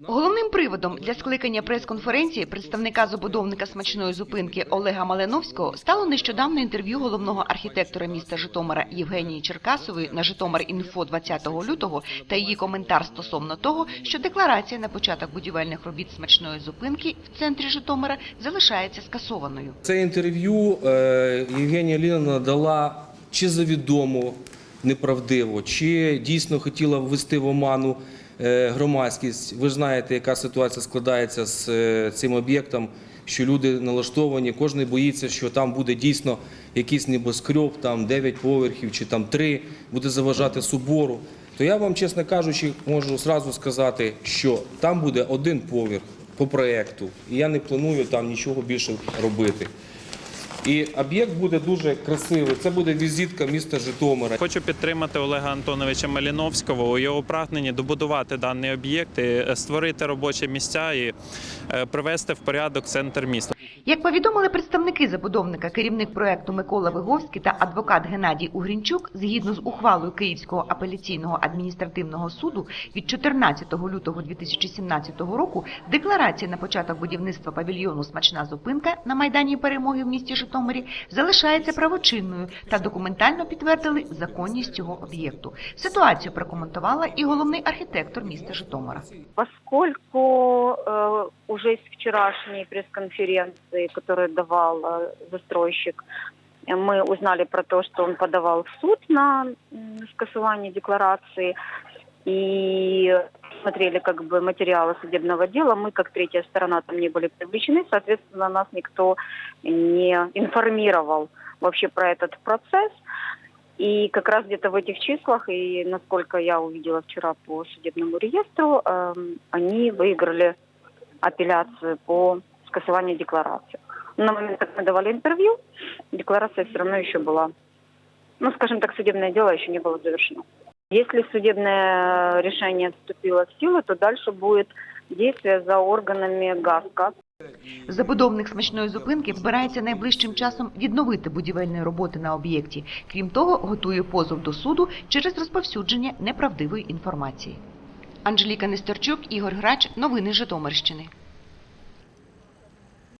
Головним приводом для скликання прес-конференції представника забудовника смачної зупинки Олега Маленовського стало нещодавне інтерв'ю головного архітектора міста Житомира Євгенії Черкасової на Житомир.Інфо 20 лютого та її коментар стосовно того, що декларація на початок будівельних робіт смачної зупинки в центрі Житомира залишається скасованою. Це інтерв'ю е, Євгенія Ліновна дала чи завідомо неправдиво, чи дійсно хотіла ввести в оману громадськість. Ви ж знаєте, яка ситуація складається з е, цим об'єктом, що люди налаштовані, кожен боїться, що там буде дійсно якийсь небоскреб, там 9 поверхів чи там 3, буде заважати собору. То я вам, чесно кажучи, можу зразу сказати, що там буде один поверх по проєкту, і я не планую там нічого більше робити. І об'єкт буде дуже красивий. Це буде візитка міста Житомира. Хочу підтримати Олега Антоновича Маліновського у його прагненні добудувати даний об'єкт, е, створити робочі місця і е, привести в порядок центр міста. Як повідомили представники забудовника, керівник проекту Микола Виговський та адвокат Геннадій Угрінчук, згідно з ухвалою Київського апеляційного адміністративного суду від 14 лютого 2017 року, декларація на початок будівництва павільйону Смачна зупинка на майдані перемоги в місті Житомирі залишається правочинною та документально підтвердили законність цього об'єкту. Ситуацію прокоментувала і головний архітектор міста Житомира. Поскольку э, уже из вчерашней пресс-конференции, которую давал э, застройщик, э, мы узнали про то, что он подавал в суд на скасование декларации и смотрели как бы материалы судебного дела. Мы, как третья сторона, там не были привлечены, соответственно, нас никто не информировал вообще про этот процесс. И как раз где-то в этих числах, и насколько я увидела вчера по судебному реестру, эм, они выиграли апелляцию по скасованию декларации. На момент, как мы давали интервью, декларация все равно еще была, ну, скажем так, судебное дело еще не было завершено. Если судебное решение вступило в силу, то дальше будет действие за органами ГАСКО. Забудовник смачної зупинки збирається найближчим часом відновити будівельні роботи на об'єкті. Крім того, готує позов до суду через розповсюдження неправдивої інформації. Анжеліка Нестерчук, Ігор Грач. Новини Житомирщини.